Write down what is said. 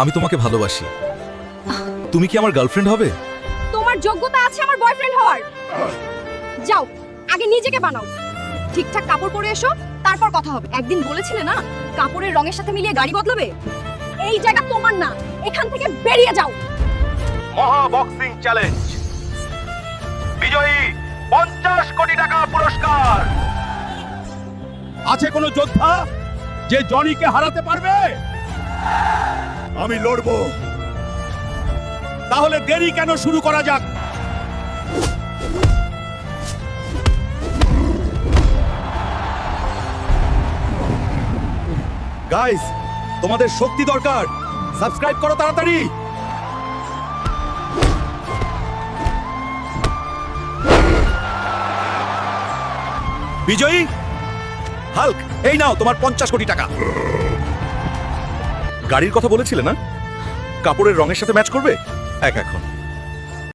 আমি তোমাকে ভালোবাসি। তুমি কি আমার গার্লফ্রেন্ড হবে? তোমার যোগ্যতা আছে আমার বয়ফ্রেন্ড হওয়ার। যাও আগে নিজেকে বানাও। ঠিকঠাক কাপড় পরে এসো তারপর কথা হবে। একদিন বলেছিলে না কাপড়ের রঙের সাথে মিলিয়ে গাড়ি বদলাবে? এই জায়গা তোমার না এখান থেকে বেরিয়ে যাও। মহা বক্সিং চ্যালেঞ্জ বিজয়ী পঞ্চাশ কোটি টাকা পুরস্কার। আছে কোনো যোদ্ধা যে জনিকে হারাতে পারবে? আমি লড়বো। তাহলে দেরি কেন শুরু করা যাক? গাইস তোমাদের শক্তি দরকার। সাবস্ক্রাইব করো তাড়াতাড়ি। বিজয়ী, হাল্ক, এই নাও তোমার পঞ্চাশ কোটি টাকা। গাড়ির কথা বলেছিলে না? কাপড়ের রঙের সাথে ম্যাচ করবে? এক এখন